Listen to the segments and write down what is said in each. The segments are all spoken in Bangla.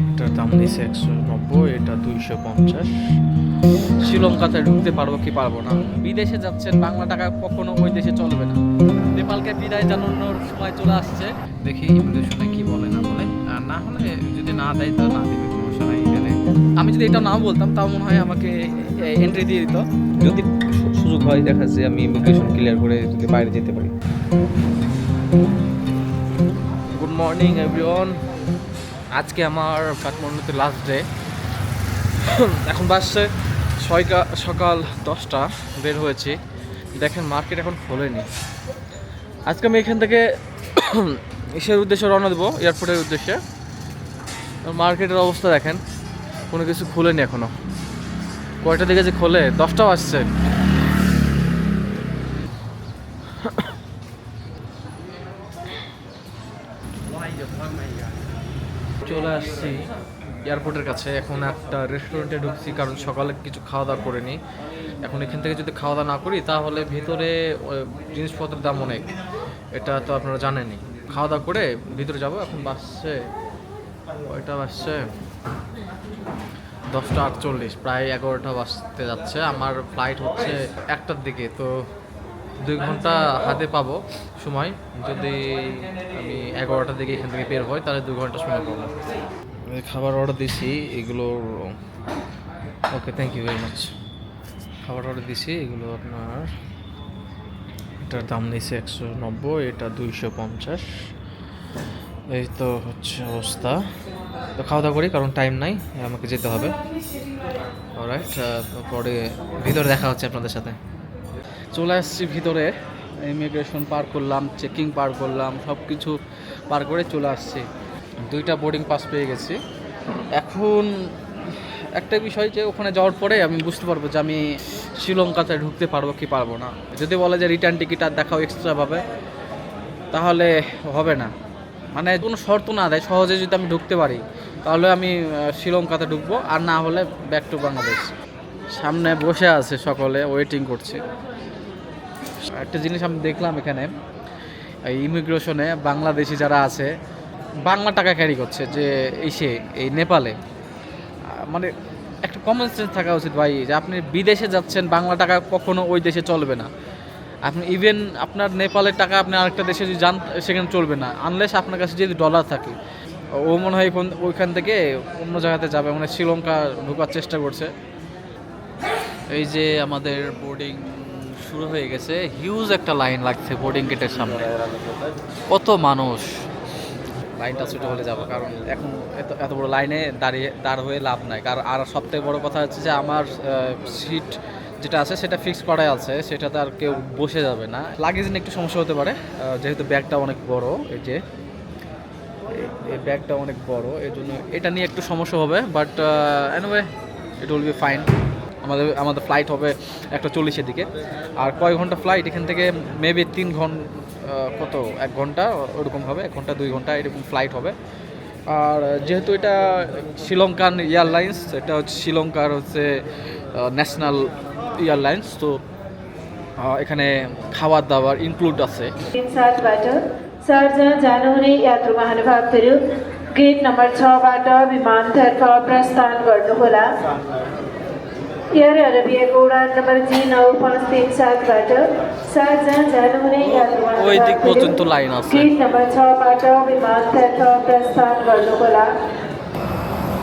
এটার দাম নিয়েছে একশো নব্বই এটা দুইশো পঞ্চাশ। শ্রীলঙ্কাতে ঢুকতে পারব কি পারব না? বিদেশে যাচ্ছেন বাংলা টাকা কখনো ওই দেশে চলবে না। নেপালকে বিদায় জানানোর সময় চলে আসছে। দেখি ইমিগ্রেশনে কি বলে না বলে। আর না হলে যদি না দেয় তাহলে না দেবে সমস্যা নাই এখানে। আমি যদি এটা না বলতাম তাও মনে হয় আমাকে এন্ট্রি দিয়ে দিত। যদি সুযোগ হয় দেখা যাচ্ছে আমি ইমিগ্রেশন ক্লিয়ার করে যদি বাইরে যেতে পারি। গুড মর্নিং এভরিওয়ান আজকে আমার কাঠমান্ডুতে লাস্ট ডে এখন বাসছে ছয়টা সকাল দশটা, বের হয়েছি। দেখেন মার্কেট এখন খোলেনি। আজকে আমি এখান থেকে ইসের উদ্দেশ্যে রওনা দেবো এয়ারপোর্টের উদ্দেশ্যে। মার্কেটের অবস্থা দেখেন, কোনো কিছু খুলেনি এখনও কয়টা দিকে যে খোলে? দশটাও আসছে চলে আসছি এয়ারপোর্টের কাছে এখন একটা রেস্টুরেন্টে ঢুকছি, কারণ সকালে কিছু খাওয়া দাওয়া করে করিনি এখন এখান থেকে যদি খাওয়া দাওয়া না করি, তাহলে ভিতরে জিনিসপত্রের দাম অনেক। এটা তো আপনারা জানেনই। খাওয়া দাওয়া করে ভিতরে যাব, এখন বাসছে কয়টা বাসছে দশটা আটচল্লিশ, প্রায় এগারোটা বাজতে যাচ্ছে। আমার ফ্লাইট হচ্ছে একটার দিকে, তো দুই ঘণ্টা হাতে পাবো সময়। যদি আমি এগারোটার দিকে এখান থেকে বের হই, তাহলে দুই ঘণ্টা সময় পাবো। খাবার অর্ডার দিছি এগুলোর okay thank you very much খাবার অর্ডার দিছি, এগুলো আপনার এটার দাম নিয়েছে একশো নব্বই, এটা দুইশো পঞ্চাশ। এই তো হচ্ছে অবস্থা। তো খাওয়া দাওয়া করি, কারণ টাইম নাই, আমাকে যেতে হবে। রাইট পরে ভিতরে দেখা হচ্ছে আপনাদের সাথে। চলে আসছি ভিতরে। ইমিগ্রেশন পার করলাম চেকিং পার করলাম সব কিছু পার করে চলে আসছি। দুইটা বোর্ডিং পাস পেয়ে গেছি। এখন একটা বিষয় যে ওখানে যাওয়ার পরে আমি বুঝতে পারব যে আমি শ্রীলঙ্কাতে ঢুকতে পারব কি পারব না। যদি বলে যে রিটার্ন টিকিট আর দেখাও এক্সট্রাভাবে তাহলে হবে না। মানে কোনো শর্ত না দেয়, সহজে যদি আমি ঢুকতে পারি, তাহলে আমি শ্রীলঙ্কাতে ঢুকবো, আর না হলে ব্যাক টু বাংলাদেশ সামনে বসে আছে সকলে ওয়েটিং করছে। একটা জিনিস আমি দেখলাম এখানে ইমিগ্রেশনে বাংলাদেশি যারা আছে বাংলা টাকা ক্যারি করছে যে এই সে এই নেপালে। মানে একটা কমন সেন্স থাকা উচিত ভাই, যে আপনি বিদেশে যাচ্ছেন, বাংলা টাকা কখনো ওই দেশে চলবে না। আপনি ইভেন আপনার নেপালের টাকা আপনি আরেকটা দেশে যদি যান, সেখানে চলবে না আনলেস আপনার কাছে যদি ডলার থাকে। ও মনে হয় ওইখান থেকে অন্য জায়গাতে যাবে মানে শ্রীলঙ্কা ঢোকার চেষ্টা করছে। এই যে আমাদের বোর্ডিং শুরু হয়ে গেছে হিউজ একটা লাইন লাগছে বোর্ডিং গেটের সামনে। কত মানুষ। লাইনটা ছুটে হলে যাব, কারণ এখন এত এত বড় লাইনে দাঁড়িয়ে, দাঁড় হয়ে লাভ নাই। কারণ আর সবথেকে বড় কথা হচ্ছে যে আমার সিট যেটা আছে সেটা ফিক্স করাই আছে, সেটাতে আর কেউ বসে যাবে না। লাগেজ নিয়ে একটু সমস্যা হতে পারে যেহেতু ব্যাগটা অনেক বড়, এই যে, এই- ব্যাগটা অনেক বড় এই জন্য এটা নিয়ে একটু সমস্যা হবে but anyway it will be fine আমাদের আমাদের ফ্লাইট হবে একটা চল্লিশের দিকে। আর কয় ঘণ্টা ফ্লাইট এখান থেকে মেবি তিন ঘণ্টা কত এক ঘন্টা ওরকম হবে এক ঘন্টা দুই ঘন্টা এরকম ফ্লাইট হবে আর যেহেতু এটা শ্রীলঙ্কান এয়ারলাইন্স এটা হচ্ছে শ্রীলঙ্কার হচ্ছে ন্যাশনাল এয়ারলাইন্স তো আহ, এখানে খাবার দাবার ইনক্লুড আছে सातबाट सर्जा जानुहुने यात्रु महानुभावहरू गेट नम्बर छबाट विमानतर्फ प्रस्थान गर्नुहोला યારે અરબીએ ગોળા નંબર જી નવ પાંચ તીન સાત પાટો સાત જણ જાનવરે ওই দিক পর্যন্ত লাইন আছে। সিট নম্বর ছ পাটো বিমান তীর্থ প্রস্থান বর্ণকোলা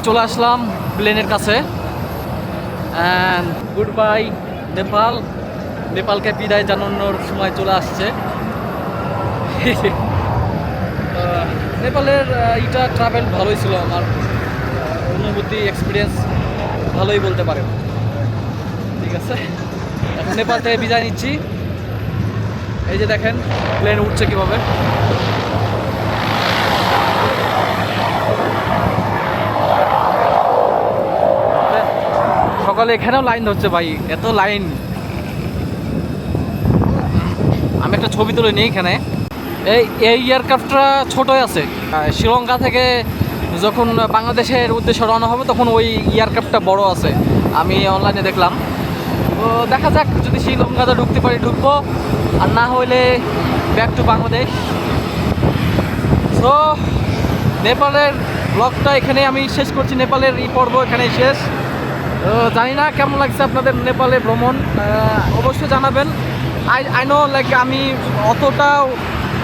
চলে আসলাম প্লেনের কাছে। অ্যান্ড গুড বাই নেপাল নেপালকে বিদায় জানানোর সময় চলে আসছে। নেপালের এটা ট্রাভেল ভালোই ছিল আমার। অনুভূতি এক্সপিরিয়েন্স ভালোই বলতে পারে ঠিক আছে? নেপাল থেকে বিদায় নিচ্ছি। এই যে দেখেন প্লেন উঠছে কীভাবে। সকালে এখানেও লাইন ধরছে ভাই, এত লাইন আমি একটা ছবি তুলে নিই এখানে। এই এই এয়ারক্রাফটটা ছোটই আছে। শ্রীলঙ্কা থেকে যখন বাংলাদেশের উদ্দেশ্যে রওনা হবে, তখন ওই এয়ারক্রাফটটা বড় আছে। আমি অনলাইনে দেখলাম। তো দেখা যাক যদি শ্রীলঙ্কাতে ঢুকতে পারি ঢুকবো। আর না হলে ব্যাক টু বাংলাদেশ সো নেপালের ব্লগটা এখানে আমি শেষ করছি নেপালের এই পর্ব এখানেই শেষ। জানি না কেমন লাগছে আপনাদের নেপালে ভ্রমণ অবশ্যই জানাবেন। আই আই নো লাইক আমি অতটাও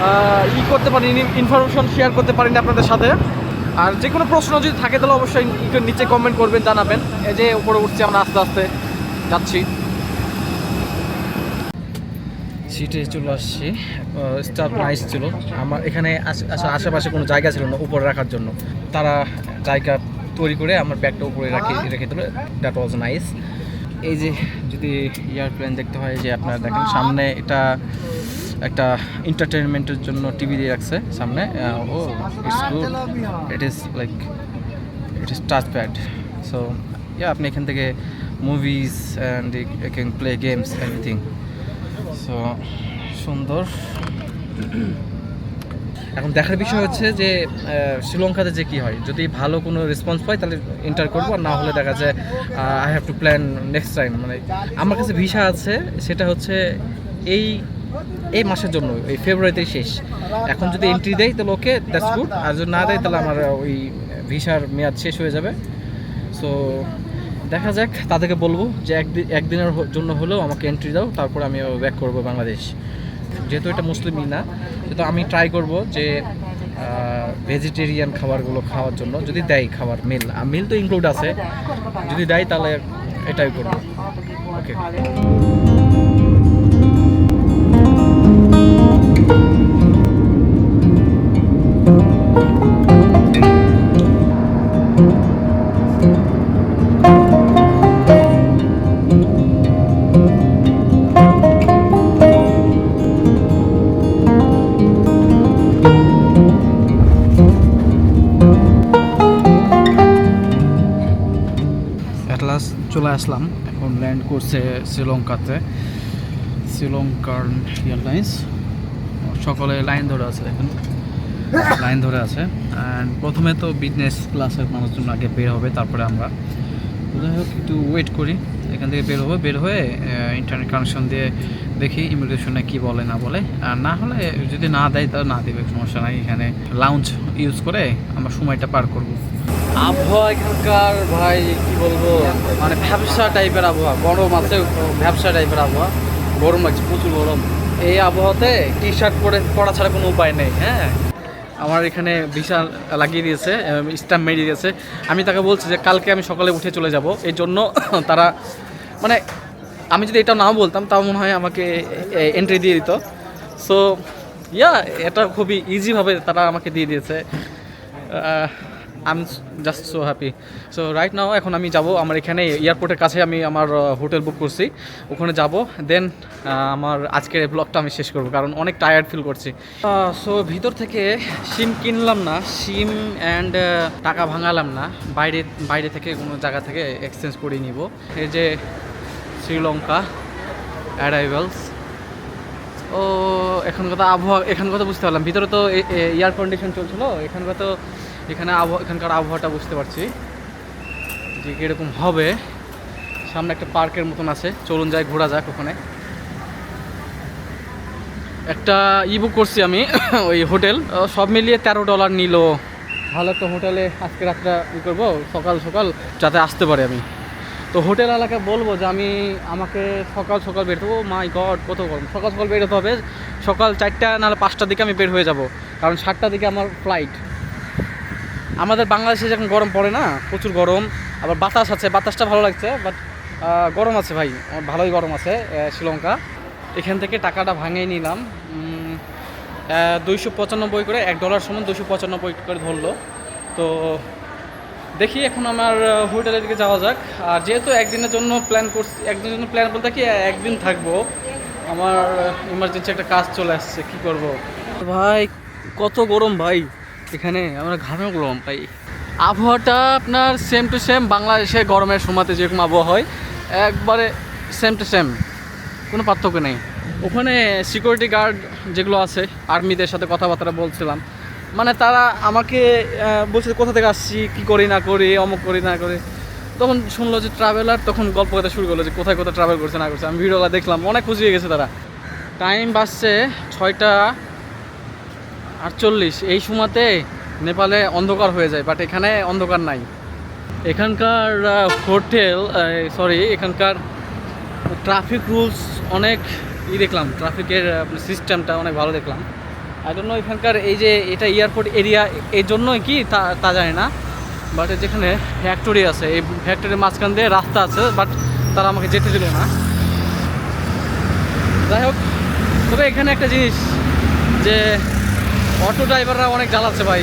আহ, ই করতে পারিনি ইনফরমেশন শেয়ার করতে পারিনি আপনাদের সাথে। আর যে কোনো প্রশ্ন যদি থাকে তাহলে অবশ্যই নিচে কমেন্ট করবেন জানাবেন। এই যে উপরে উঠছি আমরা আস্তে আস্তে যাচ্ছি। সিটে চলে আসছি স্টাফ নাইস ছিল। আমার এখানে আশ- আশেপাশে কোনো জায়গা ছিল না উপরে রাখার জন্য। তারা জায়গা তৈরি করে আমার ব্যাগটা উপরে রাখি, রেখে দিল। দ্যাট ওয়াজ নাইস এই যে যদি এয়ারপ্লেন দেখতে হয়, যে আপনারা দেখেন, সামনে এটা একটা এন্টারটেনমেন্টের জন্য টিভি দিয়ে রাখছে সামনে। ও it's good it is like it is touch pad so yeah আপনি এখান থেকে movies and can play games everything so, সুন্দর। এখন দেখার বিষয় হচ্ছে যে শ্রীলঙ্কাতে যে কি হয়, যদি ভালো কোনো রেসপন্স পাই তাহলে এন্টার করব, আর না হলে দেখা যায় I have to plan next time মানে আমার কাছে ভিসা আছে, সেটা হচ্ছে এই এই মাসের জন্য, এই ফেব্রুয়ারিতেই শেষ। এখন যদি এন্ট্রি দেয় তাহলে ওকে দ্যাটস গুড আর যদি না দেয় তাহলে আমার ওই ভিসার মেয়াদ শেষ হয়ে যাবে। সো দেখা যাক, তাদেরকে বলব যে একদিন একদিনের জন্য হলেও আমাকে এন্ট্রি দাও, তারপর আমি ব্যাক করব বাংলাদেশ। যেহেতু এটা মুসলিমই না, সেহেতু আমি ট্রাই করব যে ভেজিটেরিয়ান খাবারগুলো খাওয়ার জন্য, যদি দেয় খাবার মিল মিল তো ইনক্লুড আছে। যদি দেয় তাহলে এটাই করব। ওকে অ্যাটলাস চলে আসলাম। এখন ল্যান্ড করছে শ্রীলঙ্কাতে। শ্রীলঙ্কার এয়ারলাইন্স। সকলে লাইন ধরে আছে এখন লাইন ধরে আছে। অ্যান্ড প্রথমে তো বিজনেস ক্লাসের মানুষজন আগে বের হবে, তারপরে আমরা। যাই হোক, একটু ওয়েট করি। এখান থেকে বের হব, বের হয়ে ইন্টারনেট কানেকশন দিয়ে দেখি ইমিগ্রেশনে কি বলে, না বলে। আর না হলে যদি না দেয়, তাহলে না দেবে, সমস্যা নাই। এখানে লাউঞ্জ ইউজ করে আমরা সময়টা পার করব। আবহাওয়া এখানকার ভাই, কি বলব? মানে ভ্যাবসা টাইপের আবহাওয়া। গরম আছে ব্যবসা টাইপের আবহাওয়া। গরম লাগছে, প্রচুর গরম। এই আবহাওয়াতে টি শার্ট পরে, পরা ছাড়া কোনো উপায় নেই হ্যাঁ? আমার এখানে ভিসা লাগিয়ে দিয়েছে স্ট্যাম্প মেরিয়ে দিয়েছে। আমি তাকে বলছি যে, কালকে আমি সকালে উঠে চলে যাব। এই জন্য তারা মানে আমি যদি এটা না বলতাম, তাও মনে হয় আমাকে এন্ট্রি দিয়ে দিত। সো ইয়া এটা খুবই ইজিভাবে তারা আমাকে দিয়ে দিয়েছে। I am just so happy so right now এখন আমি যাব আমার এখানে এয়ারপোর্টের কাছে, আমি আমার হোটেল বুক করছি। ওখানে যাব দেন আমার আজকের ব্লগটা আমি শেষ করব, কারণ অনেক টায়ার্ড ফিল করছি। সো ভিতর থেকে সিম কিনলাম না, সিম অ্যান্ড টাকা ভাঙালাম না। বাইরে বাইরে থেকে কোনো জায়গা থেকে এক্সচেঞ্জ করে নিব। এই যে শ্রীলঙ্কা অ্যারাইভালস ও, এখানকার তো আবহাওয়া, এখানকার তো বুঝতে পারলাম। ভিতরে তো এয়ার কন্ডিশন চলছিল, এখানকার তো, এখানে আবহাওয়া, এখানকার আবহাওয়াটা বুঝতে পারছি যে কীরকম হবে। সামনে একটা পার্কের মতন আছে, চলুন যাই, ঘোরা যাক ওখানে। একটা ই বুক করছি আমি, ওই হোটেল। সব মিলিয়ে তেরো ডলার নিল। ভালো একটা হোটেলে আজকে রাতটা ই করব, সকাল সকাল যাতে আসতে পারি আমি। তো হোটেল এলাকায় বলব যে আমি আমাকে সকাল সকাল বের হব। মাই গড, কত গরম। সকাল সকাল বেরোতে হবে, সকাল চারটা নাহলে পাঁচটার দিকে আমি বের হয়ে যাব। কারণ সাতটার দিকে আমার ফ্লাইট আমাদের বাংলাদেশে যখন গরম পড়ে না, প্রচুর গরম, আবার বাতাস আছে, বাতাসটা ভালো লাগছে বাট গরম আছে ভাই ভালোই গরম আছে শ্রীলঙ্কা। এখান থেকে টাকাটা ভাঙিয়ে নিলাম দুইশো পঁচানব্বই করে, এক ডলার সমান দুশো পঁচানব্বই করে ধরলো। তো দেখি এখন আমার হোটেলের দিকে যাওয়া যাক। আর যেহেতু একদিনের জন্য প্ল্যান করছি, একদিনের জন্য প্ল্যান বলতে কি, একদিন থাকব। আমার ইমার্জেন্সি একটা কাজ চলে আসছে, কি করব? ভাই, কত গরম ভাই, এখানে আমরা ঘামে গরম ভাই। আবহাওয়াটা আপনার সেম টু সেম বাংলাদেশে গরমের সময়তে যেরকম আবহাওয়া হয়, একবারে সেম টু সেম কোনো পার্থক্য নেই। ওখানে সিকিউরিটি গার্ড যেগুলো আছে আর্মিদের সাথে কথাবার্তা বলছিলাম। মানে তারা আমাকে বলছে কোথা থেকে আসছি? কী করি, না করি, অমুক করি, না করি? তখন শুনলো যে ট্রাভেলার তখন গল্প করতে শুরু করল যে, কোথায় কোথায় ট্রাভেল করছে, না করছে? আমি ভিডিওটা দেখলাম, অনেক খুশি হয়ে গেছে তারা। টাইম বাসছে ছয়টা আটচল্লিশ। এই সময়তে নেপালে অন্ধকার হয়ে যায় বাট এখানে অন্ধকার নাই। এখানকার হোটেল সরি এখানকার ট্রাফিক রুলস অনেক ই দেখলাম ট্রাফিকের সিস্টেমটা অনেক ভালো দেখলাম। আই ডোন্ট নো এখানকার এই যে এটা এয়ারপোর্ট এরিয়া এই জন্যই কি তা তা জানি না। বাট যেখানে ফ্যাক্টরি আছে, এই ফ্যাক্টরির মাঝখান দিয়ে রাস্তা আছে বাট তারা আমাকে যেতে দিল না। যাই হোক, তবে এখানে একটা জিনিস, যে অটো ড্রাইভাররা অনেক জ্বালাচ্ছে ভাই।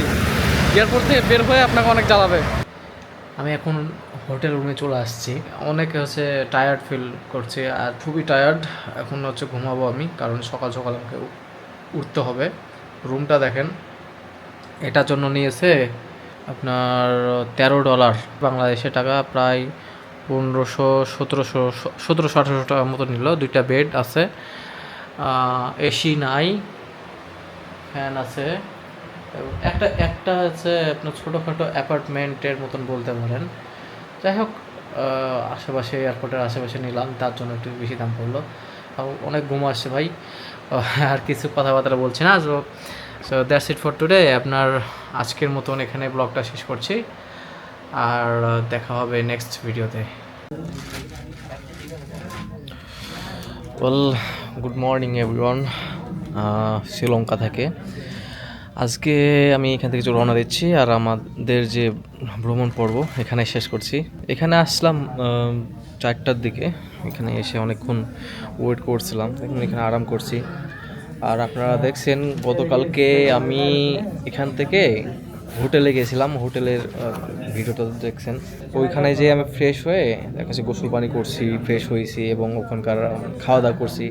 এয়ারপোর্ট থেকে বের হয়ে আপনাকে অনেক জ্বালাবে। আমি এখন হোটেল রুমে চলে আসছি। অনেকে হচ্ছে টায়ার্ড ফিল করছে, আর খুবই টায়ার্ড এখন হচ্ছে ঘুমাবো আমি, কারণ সকাল সকাল আমাকে উঠতে হবে। রুমটা দেখেন। এটার জন্য নিয়েছে আপনার তেরো ডলার। বাংলাদেশে টাকা প্রায় পনেরোশো, সতেরোশো সতেরোশো আঠারোশো টাকার মতো নিল। দুইটা বেড আছে। এসি নাই, ফ্যান আছে। একটা একটা আছে আপনার ছোটোখাটো অ্যাপার্টমেন্টের মতন বলতে পারেন। যাই হোক আশেপাশে, এয়ারপোর্টের আশেপাশে নিলাম। তার জন্য একটু বেশি দাম পড়ল। অনেক ঘুম আসছে ভাই। আর কিছু কথাবার্তা বলছি না। So so that's it for today আপনার আজকের মতন এখানে ব্লগটা শেষ করছি। আর দেখা হবে নেক্সট ভিডিওতে well good morning everyone Sri Lanka থেকে। আজকে আমি এখান থেকে রওনা দিচ্ছি আর আমাদের যে ভ্রমণ পর্ব, এখানে শেষ করছি। এখানে আসলাম চারটার দিকে এখানে এসে অনেকক্ষণ ওয়েট করছিলাম, এখন এখানে আরাম করছি। আর আপনারা দেখছেন, গতকালকে আমি এখান থেকে হোটেলে গেছিলাম, হোটেলের ভিডিওটা দেখছেন। ওইখানে যে আমি ফ্রেশ হয়ে কাছে গোসল পানি করছি ফ্রেশ হয়েছি এবং ওখানকার খাওয়া দাওয়া করছি,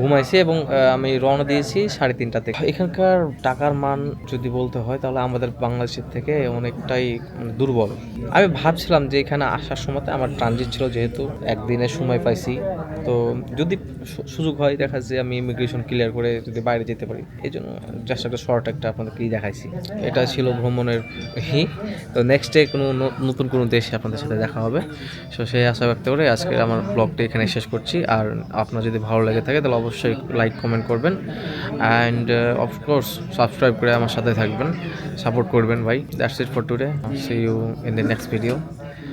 ঘুমাইছি এবং আমি রওনা দিয়েছি সাড়ে তিনটাতে এখানকার টাকার মান যদি বলতে হয় তাহলে আমাদের বাংলাদেশের থেকে অনেকটাই মানে দুর্বল। আমি ভাবছিলাম যে এখানে আসার সময় আমার ট্রানজিট ছিল যেহেতু একদিনের সময় পাইছি। তো যদি সুযোগ হয়, দেখা যাচ্ছে আমি ইমিগ্রেশন ক্লিয়ার করে যদি বাইরে যেতে পারি, এই জন্য জাস্ট একটা শর্ট একটা আপনাদেরকেই দেখাইছি। এটা ছিল ভ্রমণের হি। তো নেক্সট ডে কোনো নতুন কোনো দেশে আপনাদের সাথে দেখা হবে। সো সেই আশা ব্যক্ত করে আজকে আমার ব্লগটা এখানে শেষ করছি। আর আপনার যদি ভালো লেগে থাকে, তাহলে অবশ্যই লাইক কমেন্ট করবেন। অ্যান্ড অফকোর্স সাবস্ক্রাইব করে আমার সাথে থাকবেন। সাপোর্ট করবেন ভাই। That's it for today see you in the next video